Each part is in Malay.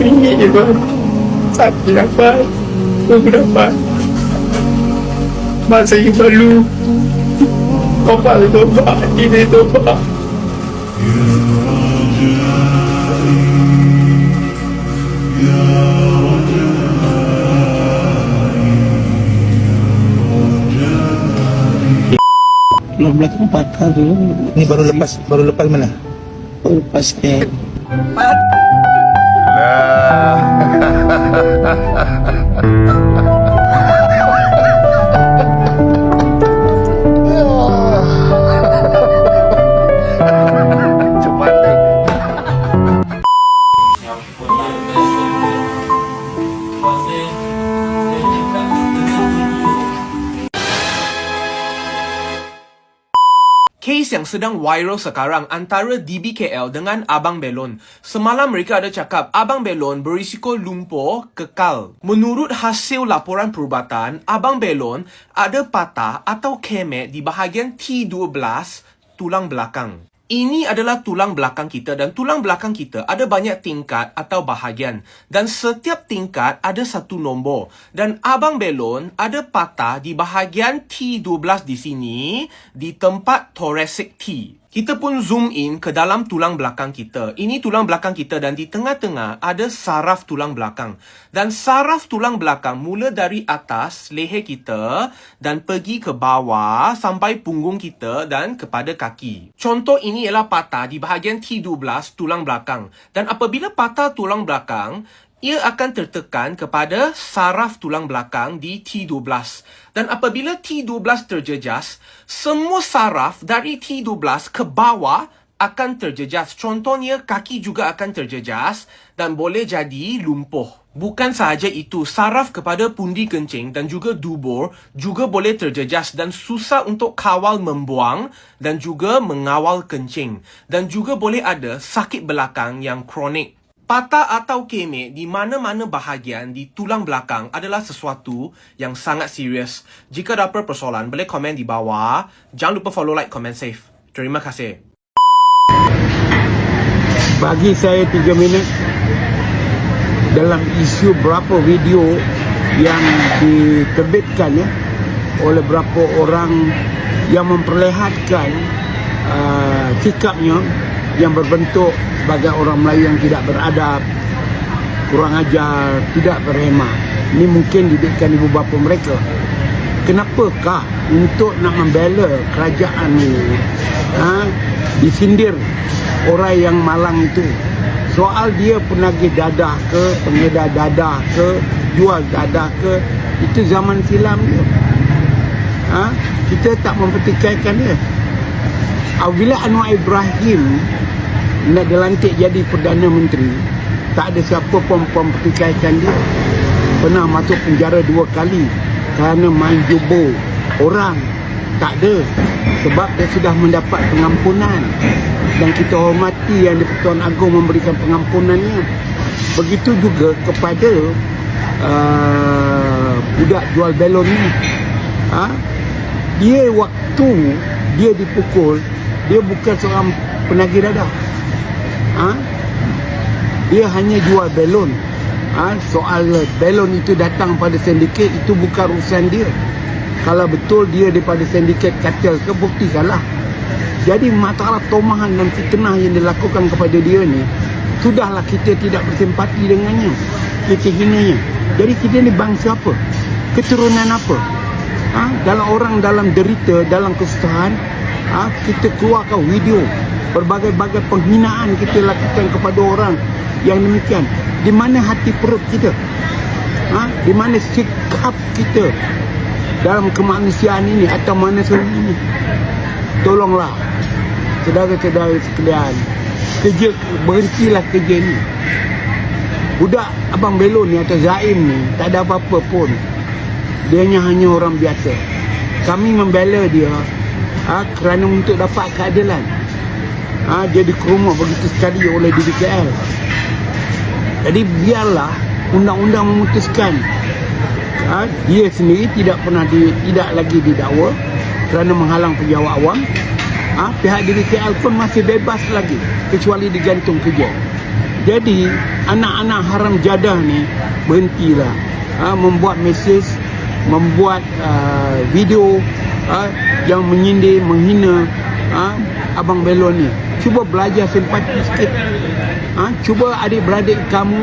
ringgit je tuan Sakit dapat. Aku dapat. Mak saya malu. Bapak saya tobat. Hati saya tobat. Tulang belakang patah tu Ni baru lepas baru lepas mana? Lepas scan Yeah. yang sedang viral sekarang antara DBKL dengan Abang Belon. Semalam mereka ada cakap Abang Belon berisiko lumpuh kekal. Menurut hasil laporan perubatan, Abang Belon ada patah atau kemek di bahagian T12 tulang belakang. Ini adalah tulang belakang kita dan tulang belakang kita ada banyak tingkat atau bahagian dan setiap tingkat ada satu nombor dan Abang Belon ada patah di bahagian T12 di sini di tempat thoracic T. Kita pun zoom in ke dalam tulang belakang kita. Ini tulang belakang kita dan di tengah-tengah ada saraf tulang belakang. Dan saraf tulang belakang mula dari atas leher kita dan pergi ke bawah sampai punggung kita dan kepada kaki. Contoh ini ialah patah di bahagian T12 tulang belakang. Dan apabila patah tulang belakang, ia akan tertekan kepada saraf tulang belakang di T12. Dan apabila T12 terjejas, semua saraf dari T12 ke bawah akan terjejas. Contohnya, kaki juga akan terjejas dan boleh jadi lumpuh. Bukan sahaja itu, saraf kepada pundi kencing dan juga dubur juga boleh terjejas dan susah untuk kawal membuang dan juga mengawal kencing. Dan juga boleh ada sakit belakang yang kronik. Patah atau kemek di mana-mana bahagian di tulang belakang adalah sesuatu yang sangat serius. Jika ada persoalan, boleh komen di bawah. Jangan lupa follow, like, comment, save. Terima kasih. Bagi saya 3 minit Dalam isu berapa video Yang diterbitkan ya Oleh berapa orang Yang memperlihatkan uh, Sikapnya Yang berbentuk Sebagai orang Melayu yang tidak beradab Kurang ajar Tidak berhemah. Ini mungkin didikan ibu bapa mereka. Kenapakah untuk nak membela kerajaan ini ha, disindir orang yang malang itu. Soal dia penagih dadah ke pengedar dadah ke jual dadah ke itu zaman silam dia. Ha? kita tak mempertikaikan dia apabila Anwar Ibrahim nak dilantik jadi Perdana Menteri tak ada siapa pun mempertikaikan dia. Pernah masuk penjara dua kali kerana main jubo orang tak ada sebab dia sudah mendapat pengampunan. Dan kita hormati yang di-Pertuan Agong memberikan pengampunannya. Begitu juga kepada uh, budak jual belon ni. Ha? dia waktu dia dipukul dia bukan seorang penagih dadah. Ha? dia hanya jual belon ha? soal belon itu datang pada sindiket itu bukan urusan dia. Kalau betul dia daripada sindiket kartel ke buktikanlah jadi masalah tomahan dan fitnah yang dilakukan kepada dia ni sudahlah kita tidak bersimpati dengannya kita hinanya jadi kita ni bangsa apa? Keturunan apa ha? dalam orang dalam derita dalam kesusahan ha? kita keluarkan video berbagai-bagai penghinaan kita lakukan kepada orang yang demikian di mana hati perut kita ha? di mana sikap kita dalam kemanusiaan ini atau manusia ini tolonglah saudara-saudara sekalian kerja berhentilah kerja ni budak abang belon ni atau Zaim ni tak ada apa-apa pun dia hanya hanya orang biasa. Kami membela dia ha, kerana untuk dapat keadilan. Ha, dia dikerumah begitu sekali oleh DBKL jadi biarlah undang-undang memutuskan. Ha, dia sendiri tidak pernah di, tidak lagi didakwa kerana menghalang pejabat awam. Ha, pihak DBKL pun masih bebas lagi kecuali digantung kerja. Jadi anak-anak haram jadah ni berhentilah. Ha, membuat mesej membuat uh, video ha, yang menyindir menghina ha, abang belon ni. Cuba belajar simpati sikit. Ha, cuba adik-beradik kamu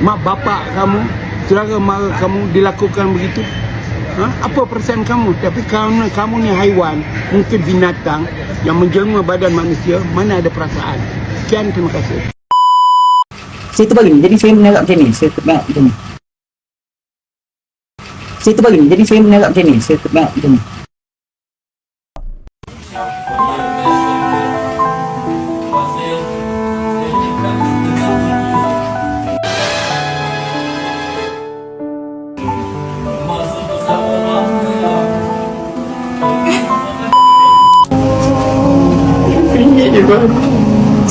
mak bapak kamu saudara mara kamu dilakukan begitu. Ha? apa perasaan kamu? Tapi kerana kamu ni haiwan mungkin binatang yang menjelma badan manusia mana ada perasaan? Sekian terima kasih. Saya terbalik jadi saya menelak macam ni. Saya terbalik macam ni Saya terbalik jadi saya menelak macam ni. Saya terbalik macam ni.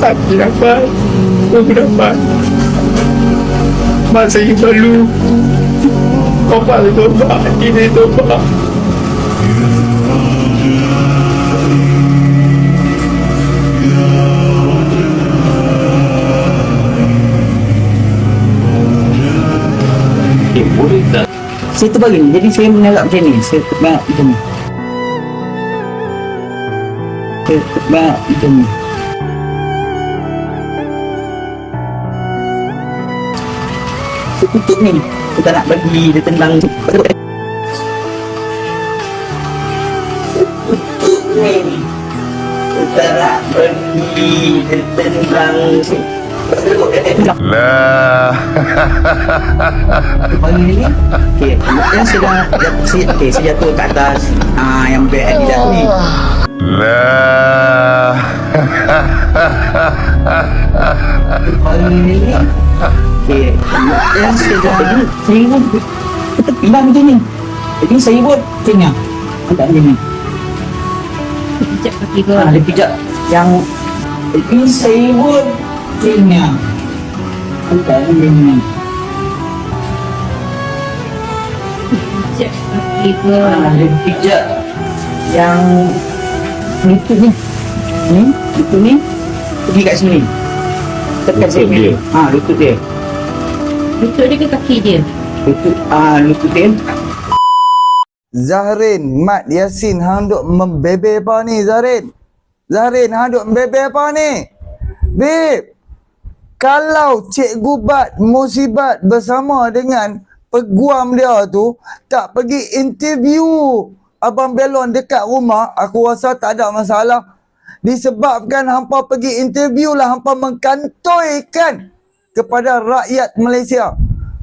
Sakit dapat. Aku dapat. Masa Bapak tu tobat Ini tobat Saya terbalik jadi saya menelak macam ni. Saya terbalik macam ni. Saya terbalik macam ni Tutup ni. Saya tak nak bagi dia tendang Tutup ni. Saya tak nak bagi dia tendang Lah. Pagi ni. Okey, yang sudah okay, saya jatuh ke atas. Ah yang bad Adidas ni. Lah. Pagi ni Jadi saya pun tetap bilang macam ni. Jadi saya pun macam ni. Agak macam ni. Pijak kaki kau. Ah, dia pijak yang jadi saya pun ni. Agak macam ni. Pijak kaki kau. Ah, dia pijak yang lutut ni. Ni, lutut ni. Pergi kat sini. Tekan sini. Ah, lutut dia. Lutut dia ke kaki dia? Lutut ah lutut dia. Zahrin, Mat Yasin, hang duk membebe apa ni Zahrin? Zahrin, hang duk membebe apa ni? Beb, kalau Cikgu Bat musibat bersama dengan peguam dia tu tak pergi interview Abang Belon dekat rumah, aku rasa tak ada masalah. Disebabkan hampa pergi interview lah hampa mengkantoikan kepada rakyat Malaysia.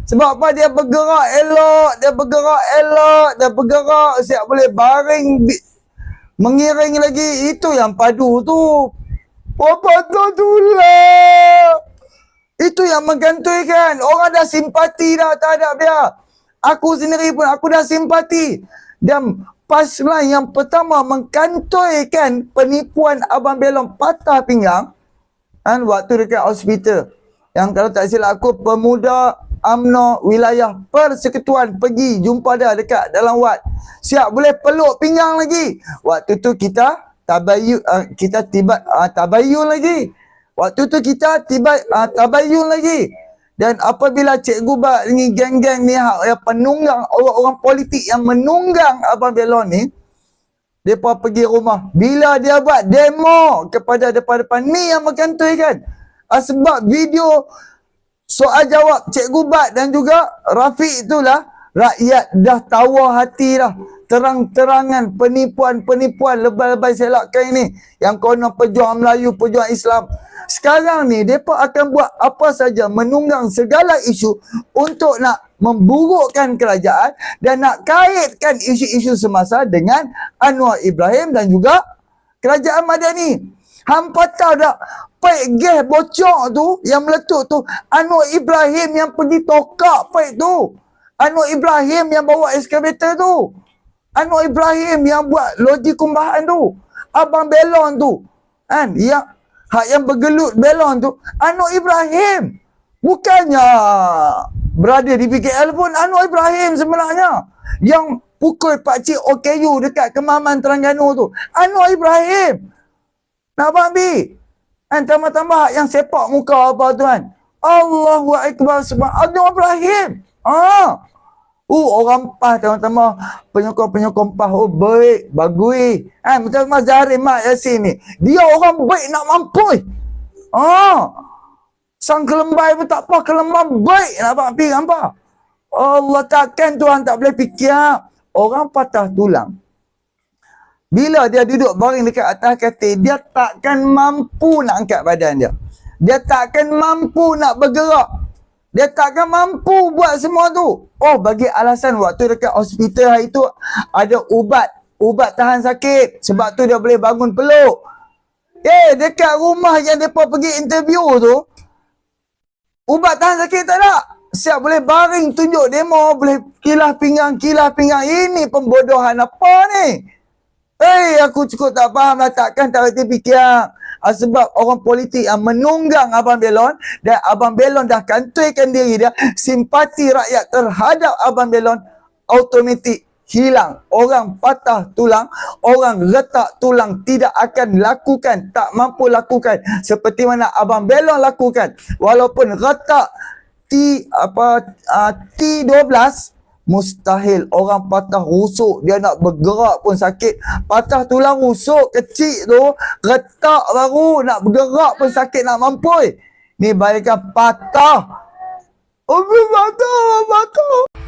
Sebab apa dia bergerak elok, dia bergerak elok, dia bergerak siap boleh baring mengiring lagi itu yang padu tu. Apa tu lah. Itu yang menggantuikan. Orang dah simpati dah terhadap dia. Aku sendiri pun aku dah simpati. Dan pasal yang pertama mengkantuikan penipuan Abang Belong patah pinggang kan waktu dekat hospital. Yang kalau tak silap aku pemuda UMNO wilayah persekutuan pergi jumpa dia dekat dalam wad. Siap boleh peluk pinggang lagi. Waktu tu kita tabayun uh, kita tiba uh, tabayun lagi. Waktu tu kita tiba uh, tabayun lagi. Dan apabila Cikgu Bat ni geng-geng ni hak yang penunggang orang-orang politik yang menunggang Abang Belon ni Mereka pergi rumah. Bila dia buat demo kepada depan-depan ni yang mengkantoi kan. Ah, sebab video soal jawab Cikgu Bat dan juga Rafiq itulah rakyat dah tawa hati dah. Terang-terangan penipuan-penipuan lebay-lebay selakkan ini. Yang konon pejuang Melayu, pejuang Islam. Sekarang ni, mereka akan buat apa saja menunggang segala isu untuk nak memburukkan kerajaan dan nak kaitkan isu-isu semasa dengan Anwar Ibrahim dan juga kerajaan Madani. Hampa tahu tak, paik gas bocor tu yang meletup tu, Anwar Ibrahim yang pergi tokak paik tu. Anwar Ibrahim yang bawa excavator tu. Anwar Ibrahim yang buat loji kumbahan tu. Abang Belon tu. Kan? Yang hak yang bergelut belon tu Anwar Ibrahim. Bukannya berada di PKL pun Anwar Ibrahim sebenarnya. Yang pukul Pak Cik OKU dekat Kemaman Terengganu tu. Anwar Ibrahim. Nak faham Kan tambah-tambah yang sepak muka apa tu kan. Allahu Akbar Subhanallah Ibrahim. Ah. Uh, orang pas teman-teman penyokong-penyokong pas oh baik, bagus. Ha, macam Mas Zahri Mak Yasin ni. Dia orang baik nak mampu. Ah. Sang kelembai pun tak apa, kelembai baik nak buat pergi apa. Allah takkan Tuhan tak boleh fikir. Orang patah tulang. Bila dia duduk baring dekat atas katil, dia takkan mampu nak angkat badan dia. Dia takkan mampu nak bergerak. Dia takkan mampu buat semua tu. Oh, bagi alasan waktu dekat hospital hari tu, ada ubat. Ubat tahan sakit. Sebab tu dia boleh bangun peluk. Eh, dekat rumah yang mereka pergi interview tu, ubat tahan sakit tak ada. Siap boleh baring tunjuk demo, boleh kilah pinggang, kilah pinggang. Ini pembodohan apa ni? Eh, aku cukup tak faham lah. Takkan tak reti fikir. Ah, sebab orang politik yang menunggang Abang Belon dan Abang Belon dah kantuikan diri dia, simpati rakyat terhadap Abang Belon automatik hilang. Orang patah tulang, orang retak tulang tidak akan lakukan, tak mampu lakukan seperti mana Abang Belon lakukan. Walaupun retak T apa uh, T12 mustahil orang patah rusuk dia nak bergerak pun sakit. Patah tulang rusuk kecil tu retak baru nak bergerak pun sakit nak mampu ni bayangkan patah. Oh, patah, patah.